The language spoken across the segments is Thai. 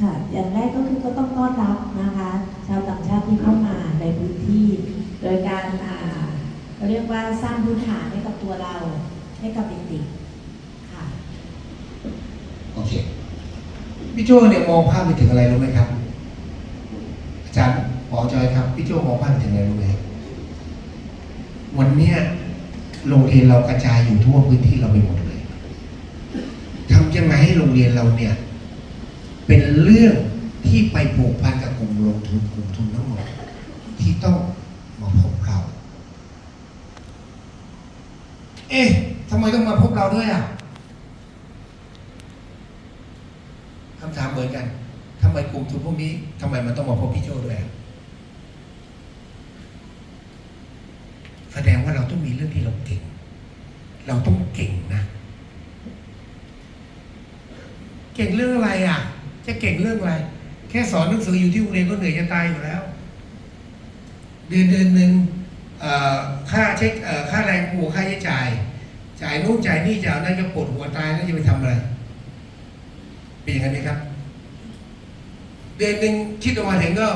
ค่ะ อย่างแรกก็คือก็ต้องต้อนรับนะคะ ชาวต่างชาติที่เข้ามาในพื้นที่ โดยการอ่าเรียกว่าสร้างพื้นฐานให้กับตัวเรา ให้กับเด็กๆค่ะ โอเค พี่โจเนี่ยมองภาพไปถึงอะไรรู้ไหมครับ อาจารย์หมอจอยครับ พี่โจมองภาพไปถึงอะไรรู้ไหมวันเนี้ยโรงเรียนเรากระจายอยู่ทั่วพื้นที่เราไปหมดเลยทำยังไงให้โรงเรียนเราเนี่ย เป็นเรื่องที่ไปผูกพันกับกลุ่มลงทุนกลุ่มทุนทั้งหมดที่ต้องมาพบเรา เอ๊ะทำไมต้องมาพบเราด้วยอะคำถามเหมือนกันทำไมกลุ่มทุนพวกนี้ทำไมมันต้องมาพบพี่โจด้วยอะแสดงว่าเราต้องมีเรื่องที่เราเก่ง เราต้องเก่งนะ เก่งเรื่องอะไรอะ จะเก่งเรื่องอะไร แค่สอนหนังสืออยู่ที่โรงเรียนก็เหนื่อยจะตายอยู่แล้ว เดือนเดือนหนึ่งค่าเช็คค่าแรงครูค่าใช้จ่าย จ่ายนู่นจ่ายนี่จ่ายนั่นก็ปวดหัวตายแล้วจะไปทำอะไรเป็นอย่างนั้นไหมครับ เดือนหนึ่งคิดออกมาถึงก็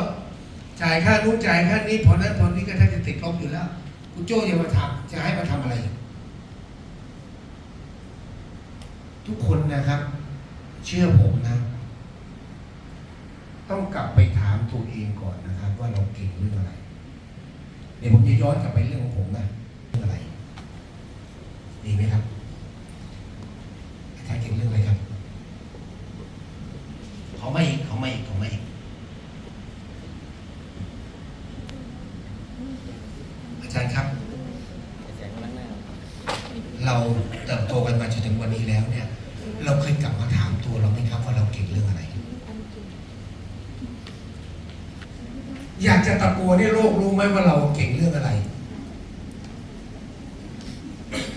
จ่ายค่านู้นจ่ายค่านี้พอนั้นพอนี้ก็แทบจะติดลบอยู่แล้วคุณโจ้จะมาทำจะให้มาทำอะไร ทุกคนนะครับ เชื่อผมนะ ต้องกลับไปถามตัวเองก่อนนะครับ ว่าเราเก่งเรื่องอะไร เดี๋ยวผมจะย้อนกลับไปเรื่องของผมนะเรื่องอะไร ดีไหมครับอาจารย์เก่งเรื่องอะไรครับขอมาอีกขอมาอีกขอมาอีกอาจารย์ครับ เราเติบโตกันมาจนถึงวันนี้แล้วเนี่ย เราเคยกลับมาถามตัวเราไหมครับว่าเราเก่งเรื่องอะไร อยากจะตะโกนให้โลกรู้ไหมว่าเราเก่งเรื่องอะไร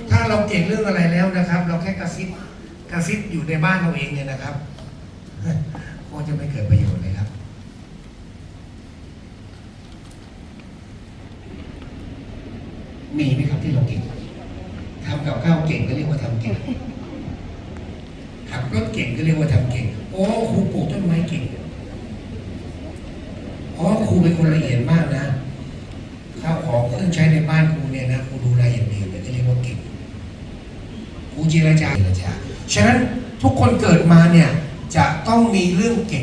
ถ้าเราเก่งเรื่องอะไรแล้วนะครับ เราแค่กระซิบกระซิบอยู่ในบ้านเราเองเนี่ยนะครับก็จะไม่เกิดประโยชน์เลยครับ มีไหมครับที่เราเก่งทำกับข้าวเก่งก็เรียกว่าทำเก่งขับรถเก่งก็เรียกว่าทำเก่ง โอ้ครูปลูกต้นไม้เก่ง รูเป็นคนละเอียดมากนะข้าวของเครื่องใช้ในบ้านครูเนี่ยนะครูดูรายละเอียดดีเลยก็เรียกว่าเก่งครูเจรจาเจรจาฉะนั้นทุกคนเกิดมาเนี่ยจะต้องมีเรื่องเก่งผมเก่ง